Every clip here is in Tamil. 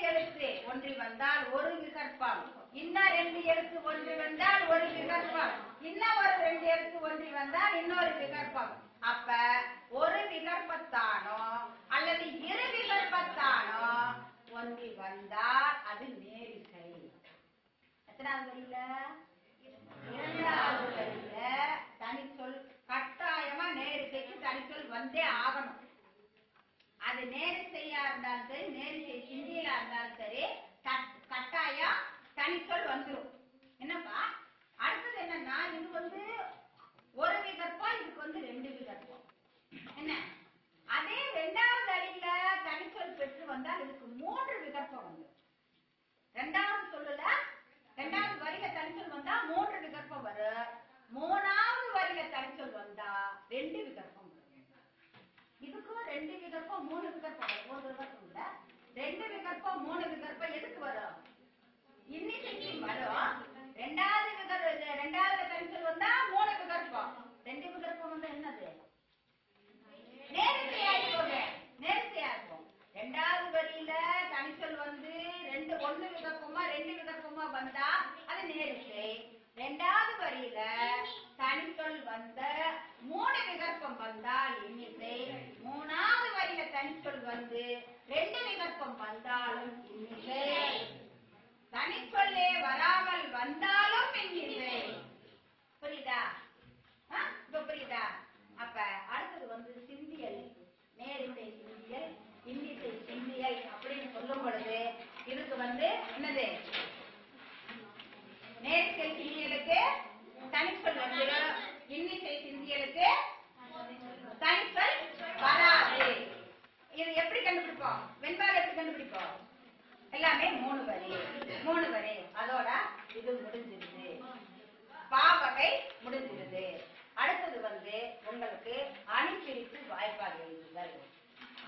எழுத்து ஒன்று வந்தால் ஒரு விகற்பம். இன்னும் ரெண்டு எழுத்து ஒன்று வந்தால் ஒரு விகற்பம். இன்னும் ஒரு ரெண்டு எழுத்து ஒன்றி வந்தால் இன்னொரு விகற்பம். அப்ப ஒரு விகற்பத்தானோ அல்லது இரு விகற்பத்தானோ ஒன்று வந்தால் அது நேரிசை. எத்தனாவது வரியில? இரண்டாவது வரியில தனிச்சொல் கட்டாயமா நேரிசைக்கு தனிச்சொல் வந்தே ஆகணும். அது நேரிசையா இருந்தாலும் சரி நேரிசை சிந்தியில இருந்தாலும் சரி கட்டாயம் தனிச்சொல் வந்துரும். என்னப்பா? அடுத்தது என்னன்னா இது வந்து ஒரு விகற்பம் இதுக்கு வந்து ரெண்டு விகற்பம். என்ன? அதே ரெண்டாவது அடியில தனிச்சொல் பெற்று வந்தால் இதுக்கு மூன்று விகற்பம் வந்து ரெண்டாவது சொல்லுல ரெண்டாவது வரியில தனிச்சொல் வந்தா மூன்று விகற்பம் வரும். மூணாவது வரியில தனிச்சொல் வந்தா ரெண்டு விகற்பம் வரும். இதுக்கும் ரெண்டு மூணு விகற்பம் ஒரு விகற்பம் இல்ல. ரெண்டு விகற்பம் மூணு விகற்பம் எதுக்கு வரும்? இன்னிசைக்கு வரும். ரெண்டாவது விகற்ப ரெண்டாவது பென்சில் வந்தா மூணு விகற்பம். ரெண்டு விகற்பம் வந்து என்னது? நேர்த்தியா இருக்கும் நேர்த்தியா இருக்கும் ரெண்டாவது வரியில கணிச்சல் வந்து ரெண்டு ஒண்ணு விகற்பமா ரெண்டு விகற்பமா வந்தா அது நேரிசை ரெண்டாவது வரியில தனிச்சொல் வந்த மூணு விகற்பம் வந்தா இன்னிசை மூணாவது வரியில தனிச்சொல் வந்து ரெண்டு விகற்பம் வந்தாலும் இன்னிசை தனிச்சொல்லே வராமல் வந்தாலும் இன்னிசை புரியுதா? இப்ப புரியுதா? அப்ப அடுத்தது வந்து சிந்தியல். நேரிசை சிந்தியல் இன்னிசை சிந்தியல் அப்படின்னு சொல்லும் பொழுது இதுக்கு வந்து என்னது? நேரிசை சிந்தியலுக்கு தனிச்சொல் வந்துடும் இன்னிசை சிந்தியலுக்கு தனிச்சொல் வராது இது எப்படி கண்டுபிடிப்போம் வெண்பால் கண்டுபிடிப்போம். எல்லாமே மூணு வரி. மூணு வரி. அதோட இது முடிஞ்சிருது. பாவகை முடிஞ்சிருது. அடுத்தது வந்து உங்களுக்கு அணிப்பிரித்து வாய்ப்பாடு எழுதுதல்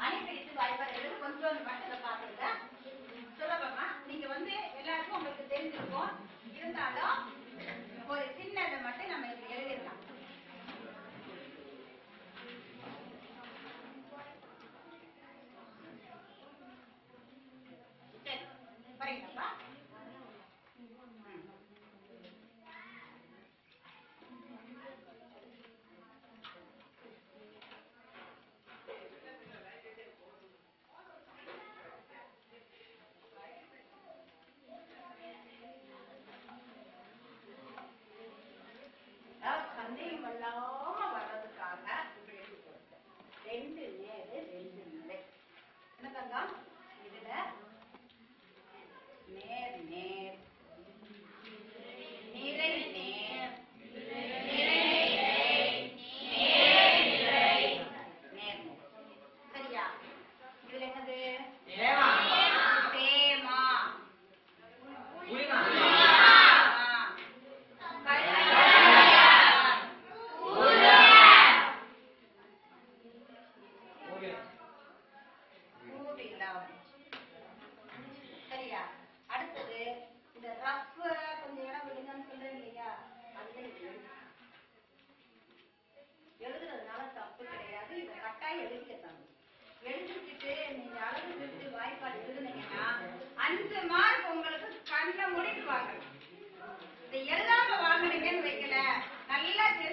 அணிப்பிரித்து வாய்ப்பாடு எழுது கொஞ்சம் மட்டும் பாத்துருங்க சுலபமா நீங்க வந்து எல்லாருக்கும் உங்களுக்கு தெரிஞ்சிருக்கும். இருந்தாலும் ஒரு சின்னதை மட்டும் நம்ம ಏನಪ್ಪ ಆ ತಂದೆ ಮಲ್ಲೋ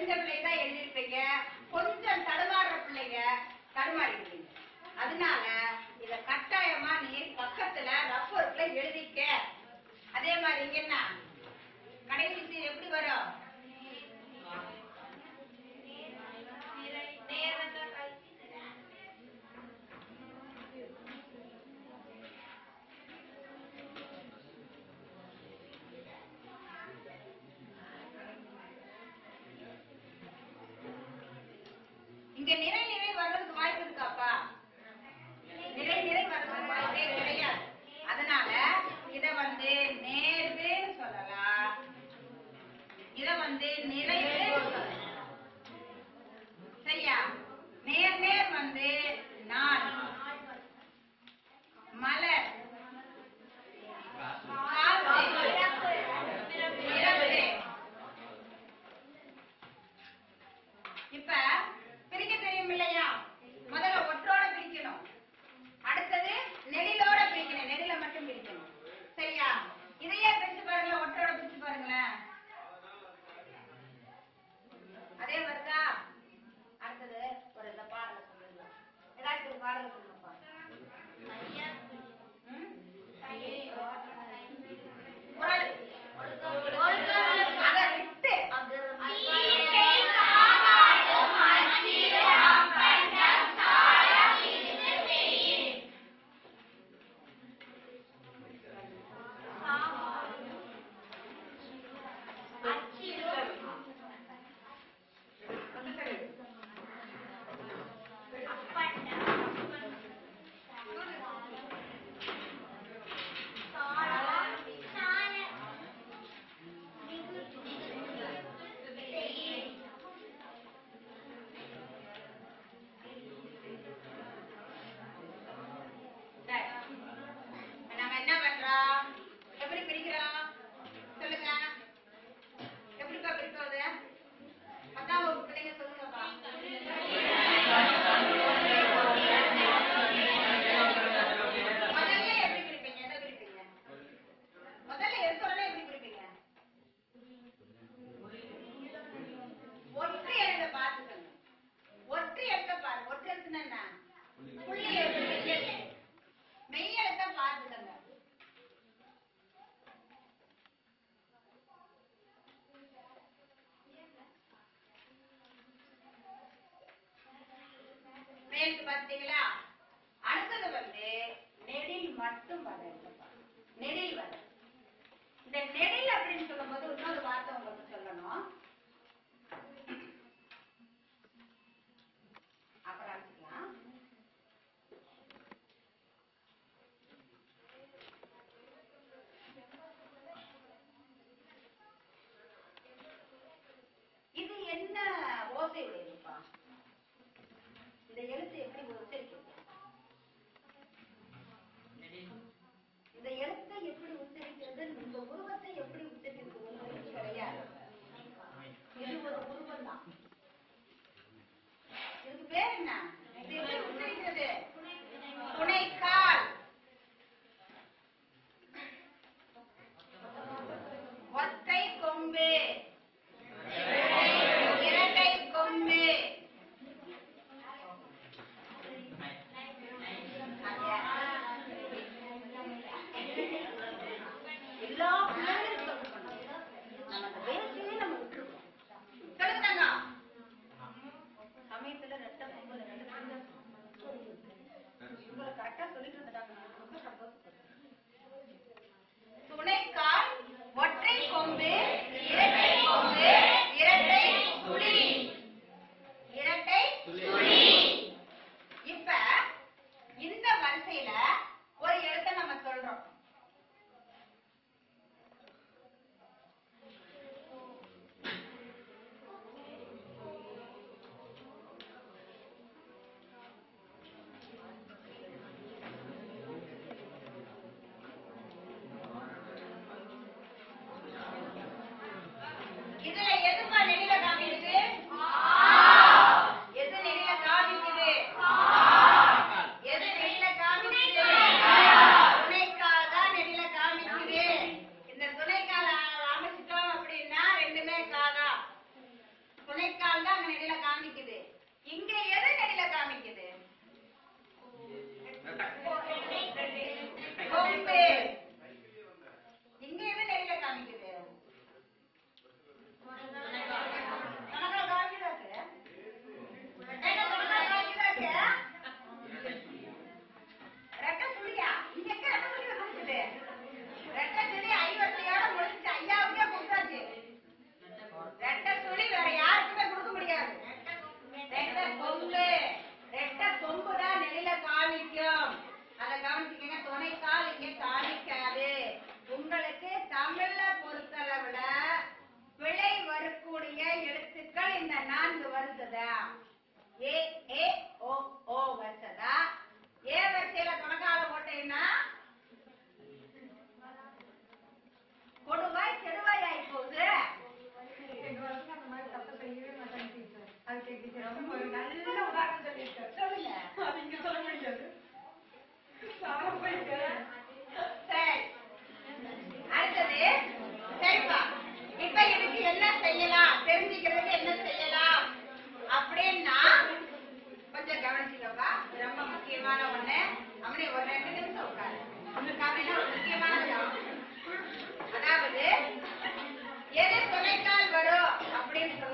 தெரிஞ்ச பிள்ளைங்க தான் எழுதியிருப்பீங்க. கொஞ்சம் தடுமாறுற பிள்ளைங்க தடுமாறிடுவீங்க. அதனால இத கட்டாயமா நீ பக்கத்துல ரஃபர்ல எழுதிக்க. அதே மாதிரி இங்க என்ன? கடைசி எப்படி வரும்? இங்க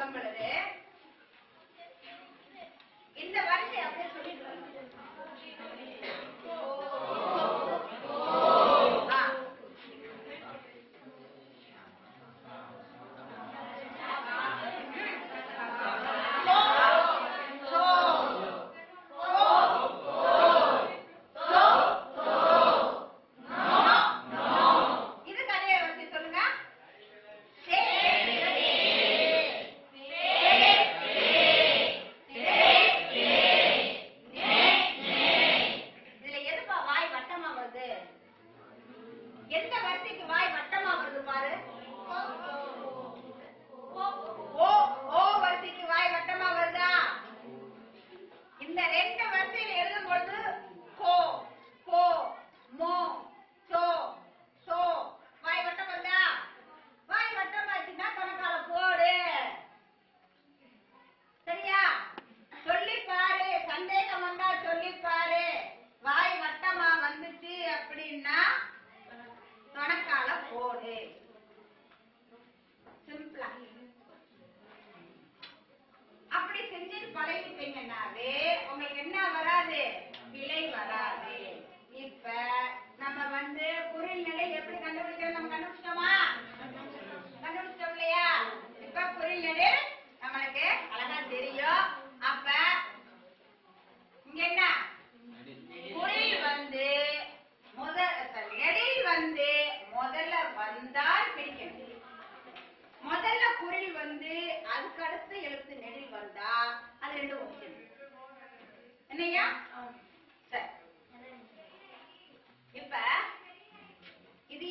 அப்படின்னு சொல்லும்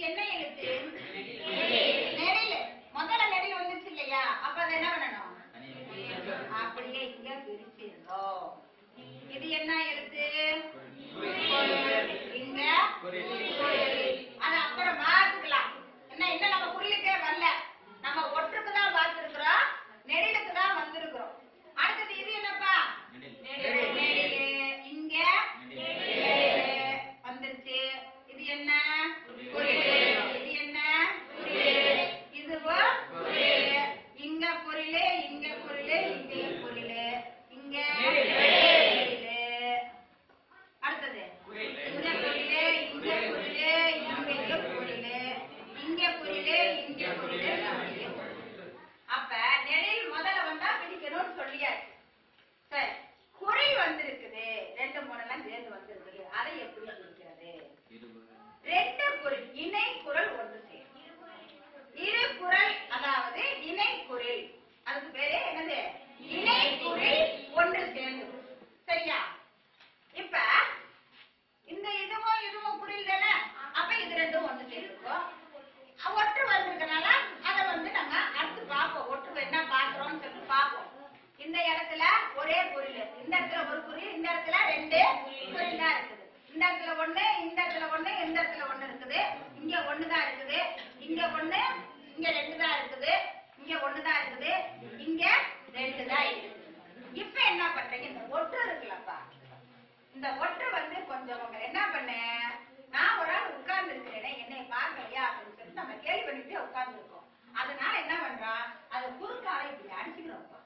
என்ன எழுத்து? நெடில் முதல்ல நெடில் வந்துச்சு இல்லையா? அப்ப அதை என்ன பண்ணணும்? அப்படியே இங்க பிரிச்சிருந்தோம் இது என்ன எழுத்து? இந்த இந்த இடத்துல ஒரு புள்ளி இந்த இடத்துல ரெண்டு புள்ளிதான் இருக்குது. இந்த இடத்துல ஒண்ணு இந்த இடத்துல ஒண்ணு இந்த இடத்துல ஒண்ணு இருக்குது. இங்க ஒண்ணுதான் இருக்குது. இங்க ஒண்ணு இங்க ரெண்டுதான் இருக்குது. இங்க ஒண்ணுதான் இருக்குது. இங்க ரெண்டுதான் இருக்குது. இப்ப என்ன பண்றீங்க? இந்த ஒற்று இருக்குல்லப்பா. இந்த ஒற்று வந்து கொஞ்சம் உங்க என்ன பண்ண? நான் ஒரு ஆள் உட்கார்ந்து இருக்கிறேனே என்னை பார்க்கலையா அப்படின்னு சொல்லி நம்ம கேள்வி பண்ணிட்டு உட்கார்ந்து இருக்கோம் அதனால என்ன பண்றோம் அதை குறுக்கால இப்படி அடிச்சுக்கிறோம்ப்பா